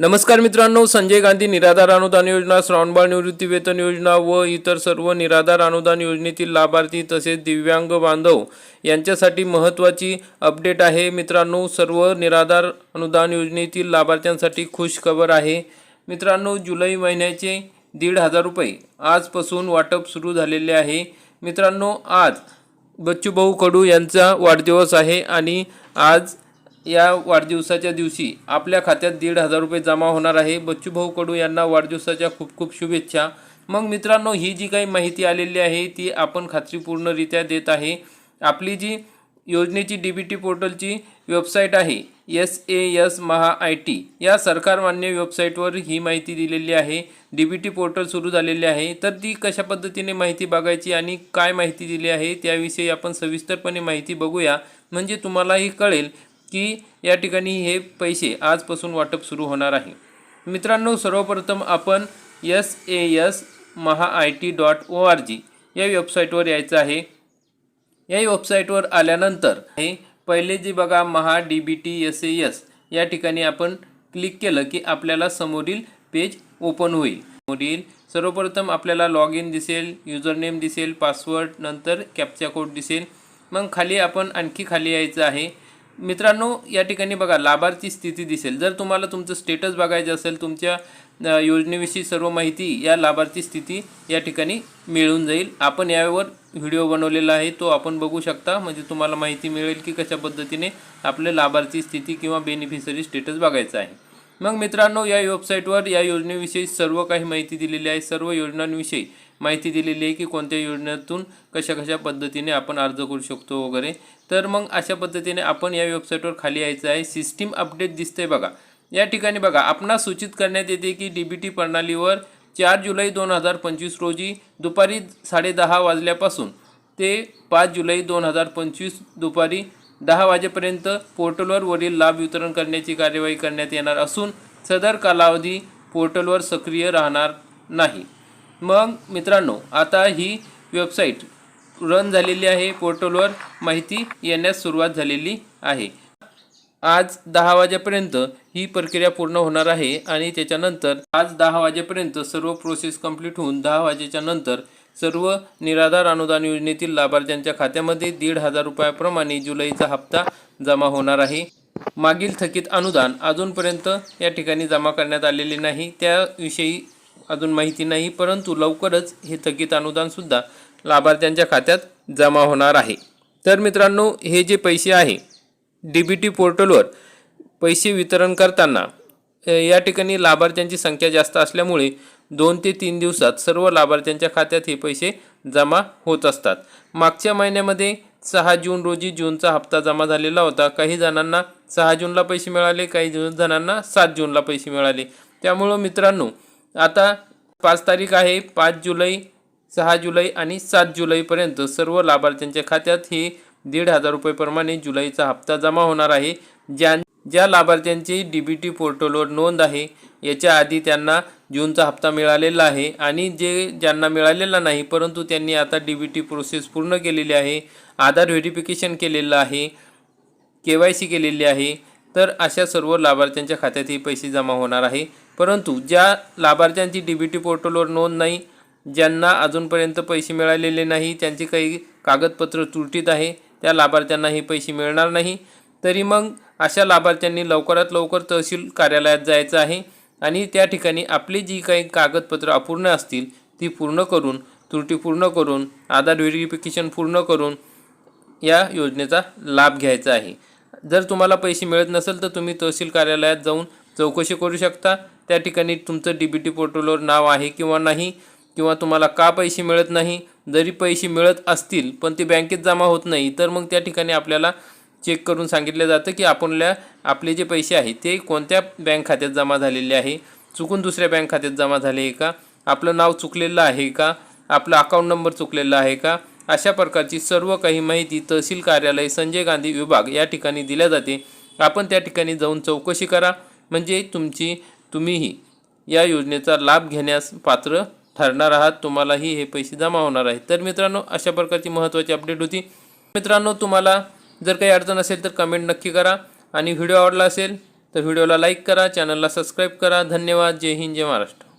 नमस्कार मित्रांनो संजय गांधी निराधार अनुदान योजना श्रावणबाळ निवृत्ती वेतन योजना व इतर सर्व निराधार अनुदान योजनेतील लाभार्थी तसेच दिव्यांग बांधव यांच्यासाठी महत्त्वाची अपडेट आहे. मित्रांनो सर्व निराधार अनुदान योजनेतील लाभार्थ्यांसाठी खुश खबर आहे. मित्रांनो जुलै महिन्याचे दीड हजार रुपये आजपासून वाटप सुरू झालेले आहे. मित्रांनो आज बच्चूभाऊ कडू यांचा वाढदिवस आहे आणि आज या वाढदिवसाच्या दिवशी आपल्या खात्यात दीड हजार रुपये जमा होणार आहे. बच्चूभाऊ कडू यांना वाढदिवसाच्या खूप खूप शुभेच्छा. मग मित्रांनो ही जी काही माहिती आलेली आहे ती आपण खात्रीपूर्णरित्या देत आहे. आपली जी योजनेची डी बी टी पोर्टलची वेबसाईट आहे S A S Maha I T या सरकारमान्य वेबसाईटवर ही माहिती दिलेली आहे. डी बी टी पोर्टल सुरू झालेले आहे. तर ती कशा पद्धतीने माहिती बघायची आणि काय माहिती दिली आहे त्याविषयी आपण सविस्तरपणे माहिती बघूया. म्हणजे तुम्हालाही कळेल की या ठिकाणी हे पैसे आजपासून वाटप सुरू होणार आहे. मित्रांनो सर्वप्रथम आपण S A S Maha I T dot O R G या वेबसाईटवर यायचं आहे. या वेबसाईटवर आल्यानंतर हे पहिले जे बघा Maha D B T S A S या ठिकाणी आपण क्लिक केलं की आपल्याला समोरील पेज ओपन होईल. समोरील सर्वप्रथम आपल्याला लॉग इन दिसेल युजर नेम दिसेल पासवर्ड नंतर कॅप्चा कोड दिसेल. मग खाली आपण आणखी खाली यायचं आहे. मित्रांनो या ठिकाणी बघा लाभार्थी स्थिती दिसेल. जर तुम्हाला तुमचं स्टेटस बघायचं असेल तुमच्या योजनेविषयी सर्व माहिती या लाभार्थी स्थिती या ठिकाणी मिळून जाईल. आपण यावर व्हिडिओ बनवलेला आहे तो आपण बघू शकता. म्हणजे तुम्हाला माहिती मिळेल की कशा पद्धतीने आपले लाभार्थी स्थिती किंवा बेनिफिशरी स्टेटस बघायचं आहे. मग मित्रांनो या वेबसाईटवर या योजनेविषयी सर्व काही माहिती दिलेली आहे. सर्व योजनांविषयी माहिती दिलेली आहे की कोणत्या योजनेतून कशा कशा पद्धतीने आपण अर्ज करू शकतो वगैरे. तर मग अशा पद्धतीने आपण या वेबसाईटवर खाली यायचं आहे. सिस्टीम अपडेट दिसतंय बघा. या ठिकाणी बघा आपणास सूचित करण्यात येते की डी बी टी प्रणालीवर चार जुलै दोन हजार पंचवीस रोजी दुपारी साडेदहा वाजल्यापासून ते पाच जुलै दोन हजार पंचवीस दुपारी दहा वाजेपर्यंत पोर्टलवर वरील लाभ वितरण करण्याची कार्यवाही करण्यात येणार असून सदर कालावधी पोर्टलवर सक्रिय राहणार नाही. मग मित्रांनो आता ही वेबसाईट रन झालेली आहे. पोर्टलवर माहिती येण्यास सुरुवात झालेली आहे. आज दहा वाजेपर्यंत ही प्रक्रिया पूर्ण होणार आहे आणि त्याच्यानंतर आज दहा वाजेपर्यंत सर्व प्रोसेस कंप्लीट होऊन दहा वाजेच्या नंतर सर्व निराधार अनुदान योजनेतील लाभार्थ्यांच्या खात्यामध्ये दीड हजार रुपयाप्रमाणे जुलैचा हप्ता जमा होणार आहे. मागील थकीत अनुदान अजूनपर्यंत या ठिकाणी जमा करण्यात आलेले नाही. त्याविषयी अजून माहिती नाही परंतु लवकरच हे थकीत अनुदानसुद्धा लाभार्थ्यांच्या खात्यात जमा होणार आहे. तर मित्रांनो हे जे पैसे आहे डी बी टी पोर्टलवर पैसे वितरण करताना या ठिकाणी लाभार्थ्यांची संख्या जास्त असल्यामुळे दोन ते तीन दिवसात सर्व लाभार्थ्यांच्या खात्यात हे पैसे जमा होत असतात. मागच्या महिन्यामध्ये सहा जून रोजी जूनचा हप्ता जमा झालेला होता. काही जणांना सहा जूनला पैसे मिळाले काही जणांना सात जूनला पैसे मिळाले. त्यामुळं मित्रांनो आता पाच तारीख आहे पाच जुलै सहा जुलै आणि सात जुलैपर्यंत सर्व लाभार्थ्यांच्या खात्यात हे दीड हजार रुपयेप्रमाणे जुलैचा हप्ता जमा होणार आहे. ज्या ज्या लाभार्थ्यांची डी बी टी पोर्टलवर नोंद आहे याच्या आधी त्यांना जूनचा हप्ता मिळालेला आहे आणि जे ज्यांना मिळालेला नाही परंतु त्यांनी आता डी बी टी प्रोसेस पूर्ण केलेली आहे आधार व्हेरिफिकेशन केलेलं आहे के वाय सी केलेली आहे तर अशा सर्व लाभार्थ्यांच्या खात्यात हे पैसे जमा होणार आहे. परंतु ज्या लाभार्थ्यांची डी बी टी पोर्टलवर नोंद नाही ज्यांना अजूनपर्यंत पैसे मिळालेले नाही त्यांची काही कागदपत्र त्रुटीत आहे त्या लाभार्थ्यांना हे पैसे मिळणार नाही. तरी मग अशा लाभार्थ्यांनी लवकरात लवकर तहसील कार्यालयात जायचं आहे आणि त्या ठिकाणी आपली जी काही कागदपत्र अपूर्ण असतील ती पूर्ण करून त्रुटी पूर्ण करून आधार व्हेरिफिकेशन पूर्ण करून या योजनेचा लाभ घ्यायचा आहे. जर तुम्हाला पैसे मिळत नसेल तर तुम्ही तहसील कार्यालयात जाऊन चौकशी करू शकता. त्या ठिकाणी तुमचं डी बी टी पोर्टलवर नाव आहे किंवा नाही किंवा तुम्हाला का पैसे मिळत नाही जरी पैसे मिळत असतील पण ते बँकेत जमा होत नाही तर मग त्या ठिकाणी आपल्याला चेक करून सांगितलं जातं की आपल्या आपले जे पैसे आहेत ते कोणत्या बँक खात्यात जमा झालेले आहे? चुकून दुसऱ्या बँक खात्यात जमा झाले आहे का? आपलं नाव चुकलेलं आहे का? आपला अकाउंट नंबर चुकलेला आहे का? अशा प्रकारची सर्व काही माहिती तहसील कार्यालय संजय गांधी विभाग या ठिकाणी दिल्या जाते. आपण त्या ठिकाणी जाऊन चौकशी करा. म्हणजे तुमची तुम्हीही या योजनेचा लाभ घेण्यास पात्र ठरणार आहात. तुम्हालाही हे पैसे जमा होणार आहेत. तर मित्रांनो अशा प्रकारची महत्त्वाची अपडेट होती. मित्रांनो तुम्हाला जर काही अडचण असेल तर कमेंट नक्की करा. आणि व्हिडिओ आवडला असेल तर व्हिडिओला लाईक करा चॅनलला सबस्क्राईब करा. धन्यवाद. जय हिंद जय महाराष्ट्र.